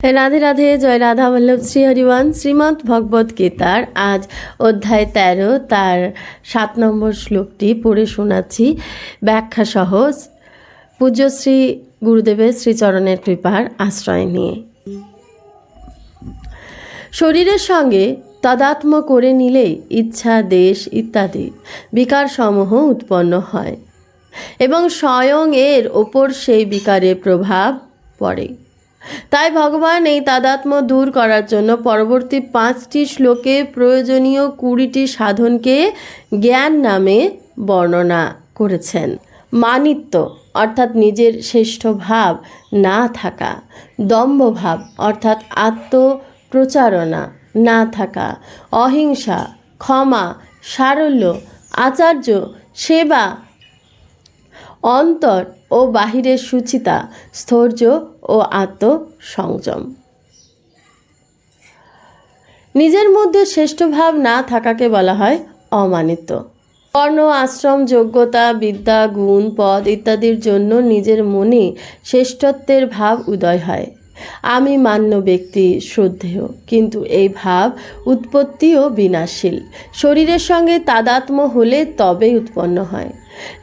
রাধে রাধে জয় রাধা বল্লভ শ্রী হরিবান শ্রীমৎ ভগবত গীতার আজ অধ্যায় তেরো তার সাত নম্বর শ্লোকটি পড়ে শোনাচ্ছি ব্যাখ্যা সহ পূজ্যশ্রী গুরুদেবের শ্রীচরণের কৃপার আশ্রয় নিয়ে। শরীরের সঙ্গে তদাত্ম করে নিলেই ইচ্ছা, দেশ ইত্যাদি বিকারসমূহ উৎপন্ন হয় এবং স্বয়ং এর ওপর সেই বিকারের প্রভাব পড়ে। তাই ভগবান এই তাদাত্ম দূর করার জন্য পরবর্তী পাঁচটি শ্লোকে প্রয়োজনীয় কুড়িটি সাধনকে জ্ঞান নামে বর্ণনা করেছেন। মানিত্য, অর্থাৎ নিজের শ্রেষ্ঠ ভাব না থাকা। দম্ভভাব, অর্থাৎ আত্মপ্রচারণা না থাকা। অহিংসা, ক্ষমা, সারল্য, আচার্য, সেবা অন্তর ও বাহিরের সুচিতা স্থৈর্য ও আত্মসংযম। নিজের মধ্যে শ্রেষ্ঠ ভাব না থাকাকে বলা হয় অমানিত বর্ণ আশ্রম, যোগ্যতা, বিদ্যা, গুণ, পদ ইত্যাদির জন্য নিজের মনে শ্রেষ্ঠত্বের ভাব উদয় হয়। আমি মান্য ব্যক্তি, শ্রদ্ধেয়, কিন্তু এই ভাব উৎপত্তিও বিনাশীল শরীরের সঙ্গে তাদাত্ম হলে তবেই উৎপন্ন হয়।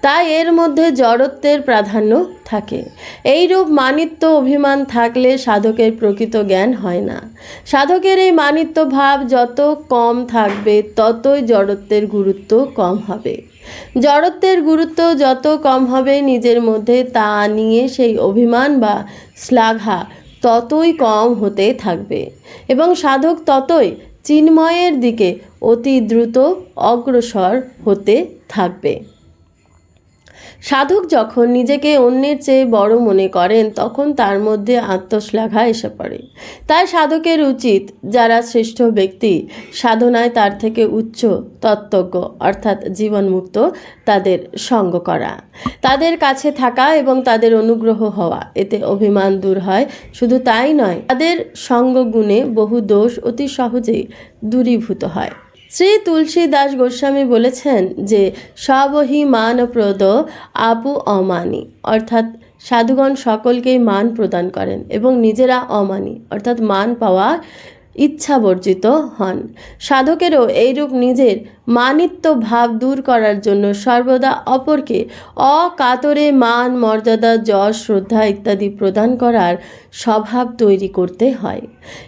তাই এর মধ্যে জড়ত্বের প্রাধান্য থাকে। এইরূপ মানিত্য অভিমান থাকলে সাধকের প্রকৃত জ্ঞান হয় না। সাধকের এই মানিত্য ভাব যত কম থাকবে, ততই জড়ত্বের গুরুত্ব কম হবে। জড়ত্বের গুরুত্ব যত কম হবে নিজের মধ্যে, তা নিয়ে সেই অভিমান বা শ্লাঘা ততই কম হতে থাকবে এবং সাধক ততই চিন্ময়ের দিকে অতি দ্রুত অগ্রসর হতে থাকবে। সাধক যখন নিজেকে অন্যের চেয়ে বড় মনে করেন, তখন তার মধ্যে আত্মশ্লাঘা এসে পড়ে। তাই সাধকের উচিত, যারা শ্রেষ্ঠ ব্যক্তি, সাধনায় তার থেকে উচ্চ, তত্ত্বজ্ঞ, অর্থাৎ জীবনমুক্ত, তাদের সঙ্গ করা। তাদের কাছে থাকা এবং তাদের অনুগ্রহ হওয়া, এতে অভিমান দূর হয়। শুধু তাই নয়, তাদের সঙ্গ গুণে বহু দোষ অতি সহজেই দূরীভূত হয়। শ্রী তুলসী দাস গোস্বামী বলেছেন যে সবহি মানপ্রদ আপু অমানি, অর্থাৎ সাধুগণ সকলকেই মান প্রদান করেন এবং নিজেরা অমানি, অর্থাৎ মান পাওয়া ইচ্ছা বর্জিত হন। সাধকেরও এইরূপ নিজের মানিত্য ভাব দূর করার জন্য সর্বদা অপরকে অকাতরে মান, মর্যাদা, যশ, শ্রদ্ধা ইত্যাদি প্রদান করার স্বভাব তৈরি করতে হয়।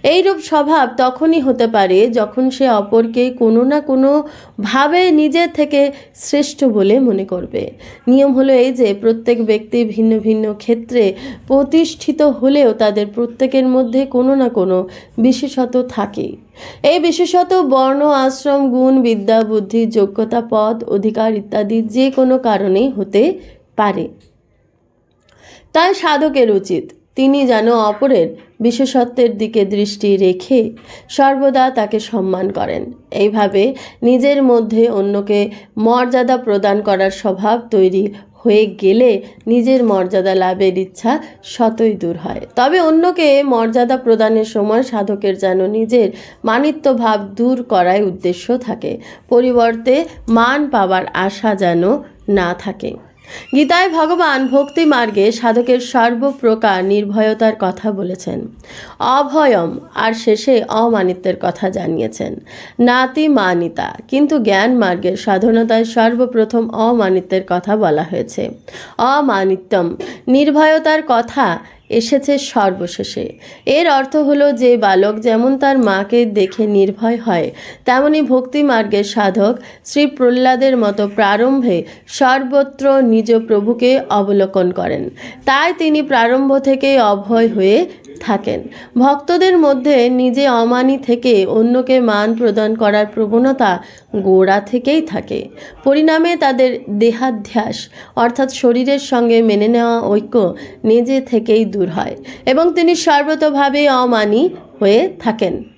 এইরূপ স্বভাব তখনই হতে পারে যখন সে অপরকে কোনো না কোনো ভাবে নিজের থেকে শ্রেষ্ঠ বলে মনে করবে। নিয়ম হলো এই যে, প্রত্যেক ব্যক্তি ভিন্ন ভিন্ন ক্ষেত্রে প্রতিষ্ঠিত হলেও তাদের প্রত্যেকের মধ্যে কোনো না কোনো বিশেষত থাকে এই বিশেষত বর্ণ, আশ্রম, গুণ, বিদ্যা, বুদ্ধি, যোগ্যতা, পদ, অধিকার ইত্যাদি যে কোনো কারণেই হতে পারে। তাই সাধকের উচিত। তিনি যেন অপরের বিশেষত্বের দিকে দৃষ্টি রেখে সর্বদা তাকে সম্মান করেন। এইভাবে নিজের মধ্যে অন্যকে মর্যাদা প্রদান করার স্বভাব তৈরি হয়ে গেলে নিজের মর্যাদা লাভের ইচ্ছা শতই দূর হয়। তবে অন্যকে মর্যাদা প্রদানের সময় সাধকের যেন নিজের মানিত্য ভাব দূর করাই উদ্দেশ্য থাকে। পরিবর্তে মান পাবার আশা যেন না থাকে। গীতায় ভগবান ভক্তি মার্গে সাধকের সর্বপ্রকার নির্ভয়তার কথা বলেছেন। অভয়ম, আর শেষে অমানিত্যের কথা জানিয়েছেন। নাতি মানিতা, কিন্তু জ্ঞান মার্গের সাধনতায় সর্বপ্রথম অমানিত্যের কথা বলা হয়েছে। অমানিত্যম, নির্ভয়তার কথা এসেছে সর্বশেষে। এর অর্থ হলো যে বালক যেমন তার মাকে দেখে নির্ভয় হয়, তেমনি ভক্তি মার্গের সাধক শ্রী প্রহ্লাদের মতো প্রারম্ভে সর্বত্র নিজ প্রভুকে অবলোকন করেন। তাই তিনি প্রারম্ভ থেকে অভয় হয়ে থাকেন। ভক্তদের মধ্যে নিজে অমানি থেকে অন্যকে মান প্রদান করার প্রবণতা গোড়া থেকেই থাকে। পরিণামে তাদের দেহাধ্যাস, অর্থাৎ শরীরের সঙ্গে মেনে নেওয়া ঐক্য নিজে থেকেই দূর হয় এবং তিনি সর্বতভাবে অমানি হয়ে থাকেন।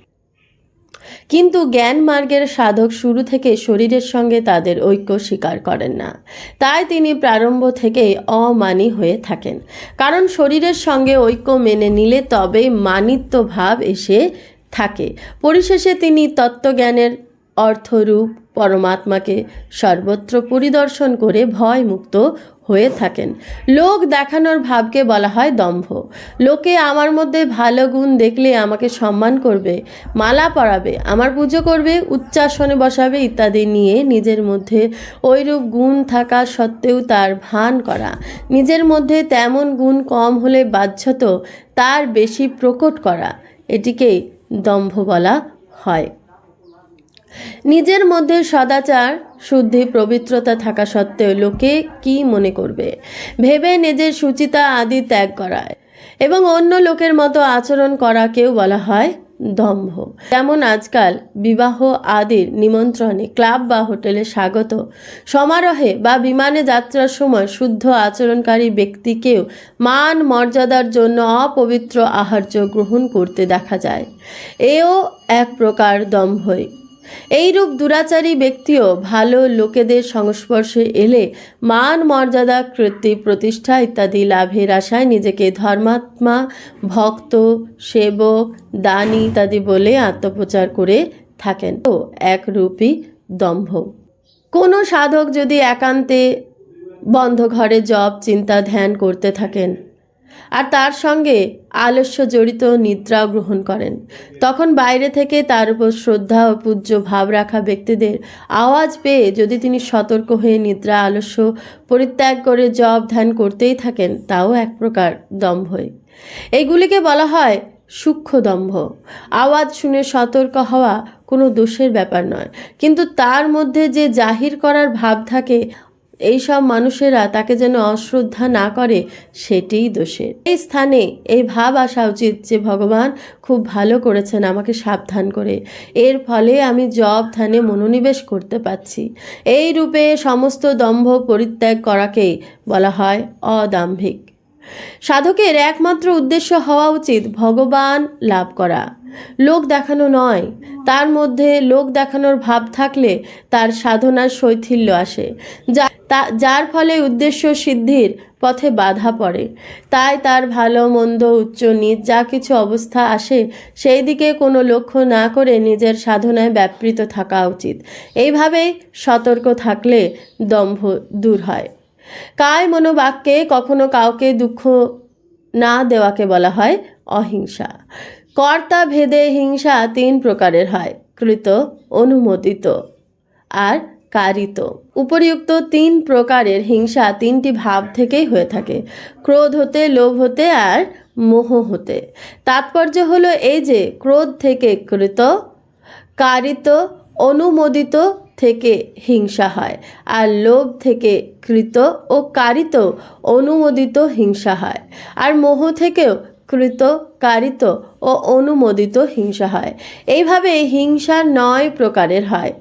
কিন্তু জ্ঞান মার্গের সাধক শুরু থেকে শরীরের সঙ্গে তাদের ঐক্য স্বীকার করেন না। তাই তিনি প্রারম্ভ থেকেই অমানি হয়ে থাকেন। কারণ শরীরের সঙ্গে ঐক্য মেনে নিলে তবেই মানিত্ব ভাব এসে থাকে। পরিশেষে তিনি তত্ত্বজ্ঞানের অর্থরূপ পরমাত্মাকে সর্বত্র পরিদর্শন করে ভয়মুক্ত হয়ে থাকেন। লোক দেখানোর ভাবকে বলা হয় দম্ভ। লোকে আমার মধ্যে ভালো গুণ দেখলে আমাকে সম্মান করবে, মালা পরাবে, আমার পুজো করবে, উচ্চাসনে বসাবে ইত্যাদি নিয়ে নিজের মধ্যে ওইরূপ গুণ থাকা সত্ত্বেও তার ভান করা। নিজের মধ্যে তেমন গুণ কম হলে বাধ্যত তার বেশি প্রকট করা। এটিকেই দম্ভ বলা হয়। নিজের মধ্যে সদাচার, শুদ্ধি, পবিত্রতা থাকা সত্ত্বেও লোকে কি মনে করবে? ভেবে নিজের সুচিতা আদি ত্যাগ করায় এবং অন্য লোকের মতো আচরণ করাকেও বলা হয় দম্ভ। যেমন আজকাল বিবাহ আদির নিমন্ত্রণে ক্লাব বা হোটেলে স্বাগত সমারোহে বা বিমানে যাত্রার সময় শুদ্ধ আচরণকারী ব্যক্তিকেও মান মর্যাদার জন্য অপবিত্র আহার্য গ্রহণ করতে দেখা যায়। এও এক প্রকার দম্ভই। এইরূপ দুরাচারী ব্যক্তিও ভালো লোকেদের সংস্পর্শে এলে মান মর্যাদা কৃতি প্রতিষ্ঠা ইত্যাদি লাভের আশায় নিজেকে ধর্মাত্মা, ভক্ত, সেবক, দানি ইত্যাদি বলে আত্মপ্রচার করে থাকেন। তো একরূপী দম্ভ। কোনো সাধক যদি একান্তে বন্ধ ঘরে জপ, চিন্তা, ধ্যান করতে থাকেন আর তার সঙ্গে আলস্য জড়িত নিদ্রাও গ্রহণ করেন। তখন বাইরে থেকে তার উপর শ্রদ্ধা ও পূজ্য ভাব রাখা ব্যক্তিদের আওয়াজ পেয়ে যদি তিনি সতর্ক হয়ে নিদ্রা, আলস্য পরিত্যাগ করে জব ধ্যান করতেই থাকেন, তাও এক প্রকার দম্ভই এইগুলিকে বলা হয় সূক্ষ্ম দম্ভ। আওয়াজ শুনে সতর্ক হওয়া কোনো দোষের ব্যাপার নয়। কিন্তু তার মধ্যে যে জাহির করার ভাব থাকে এইসব মানুষেরা তাকে যেন অশ্রদ্ধা না করে, সেটিই দোষের এই স্থানে এই ভাব আসা উচিত যে ভগবান খুব ভালো করেছেন আমাকে সাবধান করে। এর ফলে আমি জব ধ্যানে মনোনিবেশ করতে পারছি। এই রূপে সমস্ত দম্ভ পরিত্যাগ করাকেই বলা হয় অদাম্ভিক। সাধকের একমাত্র উদ্দেশ্য হওয়া উচিত ভগবান লাভ করা। লোক দেখানো নয়। তার মধ্যে লোক দেখানোর ভাব থাকলে তার সাধনার শৈথিল্য আসে। যা যার ফলে উদ্দেশ্য সিদ্ধির পথে বাধা পড়ে। তাই তার ভালো, মন্দ, উচ্চ নিচ যা কিছু অবস্থা আসে, সেই দিকে কোনো লক্ষ্য না করে নিজের সাধনায় ব্যাপৃত থাকা উচিত। এইভাবেই সতর্ক থাকলে দম্ভ দূর হয়। কায় মনোবাক্যে কখনো কাউকে দুঃখ না দেওয়াকে বলা হয় অহিংসা। কর্তা ভেদে হিংসা তিন প্রকারের হয়, কৃত, অনুমোদিত আর কারিত। উপরিউক্ত তিন প্রকারের হিংসা তিনটি ভাব থেকেই হয়ে থাকে, ক্রোধ হতে, লোভ হতে আর মোহ হতে। তাৎপর্য হলো এই যে, ক্রোধ থেকে কৃত, কারিত, অনুমোদিত থেকে হিংসা হয়, আর লোভ থেকে কৃত ও কারিত অনুমোদিত হিংসা হয়, আর মোহ থেকেও কৃত, কারিত ও অনুমোদিত হিংসা হয়। এইভাবে হিংসা নয় প্রকারের হয়।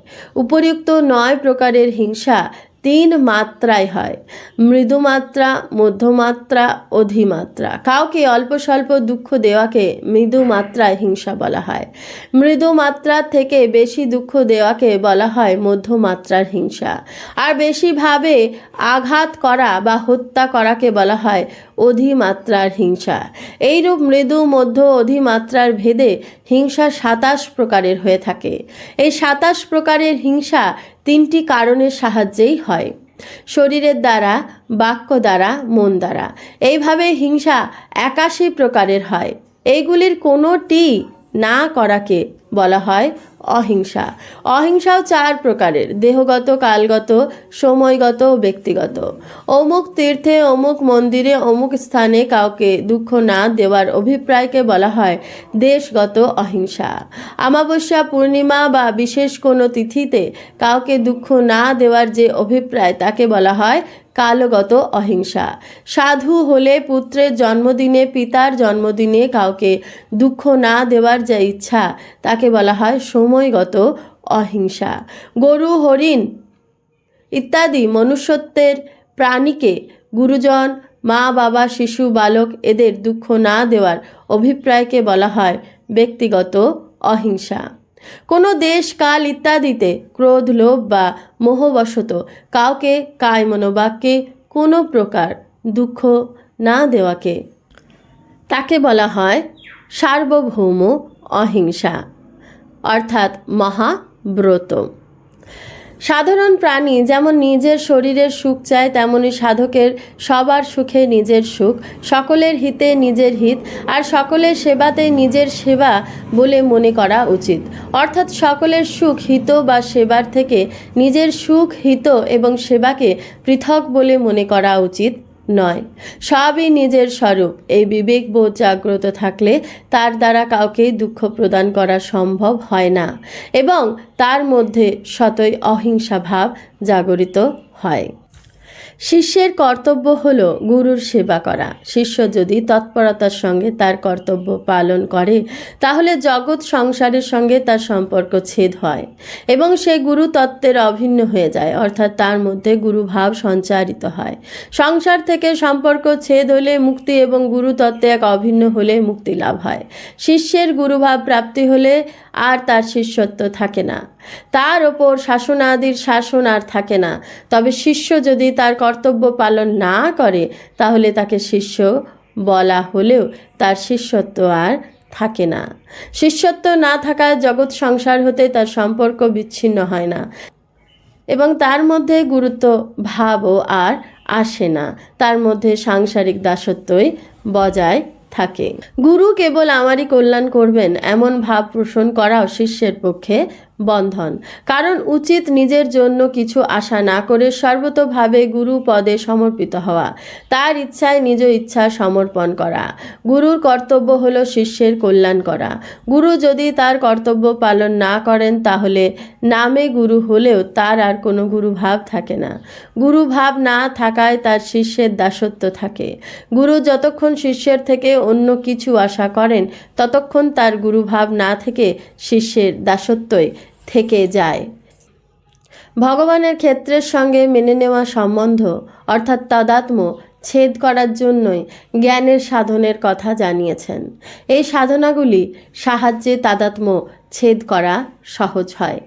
উপরিউক্ত নয় প্রকারের হিংসা তিন মাত্রায় হয়। মৃদুমাত্রা, মধ্যমাত্রা, অধিমাত্রা। কাউকে অল্প স্বল্প দুঃখ দেওয়াকে মৃদুমাত্রায় হিংসা বলা হয়। মৃদুমাত্রার থেকে বেশি দুঃখ দেওয়াকে বলা হয় মধ্যমাত্রার হিংসা। আর বেশিভাবে আঘাত করা বা হত্যা করাকে বলা হয় অধিমাত্রার হিংসা। এইরূপ মৃদু, মধ্য অধিমাত্রার ভেদে হিংসা সাতাশ প্রকারের হয়ে থাকে। এই সাতাশ প্রকারের হিংসা তিনটি কারণের সাহায্যেই হয়। শরীরের দ্বারা, বাক্য দ্বারা, মন দ্বারা। এইভাবে হিংসা একাশি প্রকারের হয়। এইগুলির কোনোটি না করাকে বলা হয় অহিংসা। অহিংসাও চার প্রকারের, দেহগত, কালগত, সময়গত, ব্যক্তিগত। অমুক তীর্থে, অমুক মন্দিরে, অমুক স্থানে কাউকে দুঃখ না দেওয়ার অভিপ্রায়কে বলা হয় দেশগত অহিংসা। আমাবস্যা, পূর্ণিমা বা বিশেষ কোনো তিথিতে কাউকে দুঃখ না দেওয়ার যে অভিপ্রায় তাকে বলা হয় কালগত অহিংসা। সাধু হলে পুত্রের জন্মদিনে, পিতার জন্মদিনে কাউকে দুঃখ না দেওয়ার যে ইচ্ছা তাকে বলা হয় সময়গত অহিংসা। গরু, হরিণ ইত্যাদি মনুষ্যত্বের প্রাণীকে গুরুজন, মা, বাবা, শিশু, বালক এদের দুঃখ না দেওয়ার অভিপ্রায়কে বলা হয় ব্যক্তিগত অহিংসা। কোনো দেশ, কাল ইত্যাদিতে ক্রোধ, লোভ বা মোহবশত কাউকে, কায় মনোবাক্যে কোনো প্রকার দুঃখ না দেওয়াকে তাকে বলা হয় সার্বভৌম অহিংসা। অর্থাৎ মহাব্রত। সাধারণ প্রাণী যেমন নিজের শরীরের সুখ চায়, তেমনি সাধকের সবার সুখে নিজের সুখ। সকলের হিতে নিজের হিত আর সকলের সেবাতে নিজের সেবা বলে মনে করা উচিত। অর্থাৎ সকলের সুখ হিত বা সেবার থেকে নিজের সুখ হিত এবং সেবাকে পৃথক বলে মনে করা উচিত। নয়। সবই নিজের স্বরূপ। এই বিবেকবোধ জাগ্রত থাকলে তার দ্বারা কাউকে দুঃখ প্রদান করা সম্ভব হয় না এবং তার মধ্যে শতই অহিংসা ভাব জাগরিত হয়। শিষ্যের কর্তব্য হল গুরুর সেবা করা। শিষ্য যদি তৎপরতার সঙ্গে তার কর্তব্য পালন করে, তাহলে জগৎ সংসারের সঙ্গে তার সম্পর্ক ছেদ হয় এবং সে গুরু তত্ত্বের অভিন্ন হয়ে যায়, অর্থাৎ তার মধ্যে গুরুভাব সঞ্চারিত হয়। সংসার থেকে সম্পর্ক ছেদ হলে মুক্তি এবং গুরু তত্ত্বে এক অভিন্ন হলে মুক্তি লাভ হয়। শিষ্যের গুরুভাব প্রাপ্তি হলে আর তার শিষ্যত্ব থাকে না। তার ওপর শাসনাদির শাসন আর থাকে না। তবে শিষ্য যদি তার কর্তব্য পালন না করে, তাহলে তাকে শিষ্য বলা হলেও তার শিষ্যত্ব আর থাকে না। শিষ্যত্ব না থাকায় জগৎ সংসার হতে তার সম্পর্ক বিচ্ছিন্ন হয় না এবং তার মধ্যে গুরুত্ব ভাবও আর আসে না। তার মধ্যে সাংসারিক দাসত্বই বজায় থাকে। গুরু কেবল আমারই কল্যাণ করবেন এমন ভাব পোষণ করাও শিষ্যের পক্ষে বন্ধন। কারণ উচিত নিজের জন্য কিছু আশা না করে সর্বতোভাবে গুরু পদে সমর্পিত হওয়া, তার ইচ্ছায় নিজ ইচ্ছা সমর্পণ করা। গুরুর কর্তব্য হল শিষ্যের কল্যাণ করা। গুরু যদি তার কর্তব্য পালন না করেন, তাহলে নামে গুরু হলেও তার আর কোনো গুরুভাব থাকে না। গুরু ভাব না থাকায় তার শিষ্যের দাসত্ব থাকে। গুরু যতক্ষণ শিষ্যের থেকে অন্য কিছু আশা করেন, ততক্ষণ তার গুরুভাব না থেকে শিষ্যের দাসত্বই থেকে যায়। ভগবানের ক্ষেত্রের সঙ্গে মেনে নেওয়া সম্বন্ধ, অর্থাৎ তদাত্ম ছেদ করার জন্যই জ্ঞানের সাধনের কথা জানিয়েছেন। এই সাধনাগুলি সাহায্যে তাদাত্ম ছেদ করা সহজ হয়।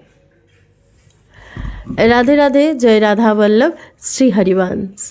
রাধে রাধে, জয় রাধা বল্লভ, শ্রী হরিবংশ।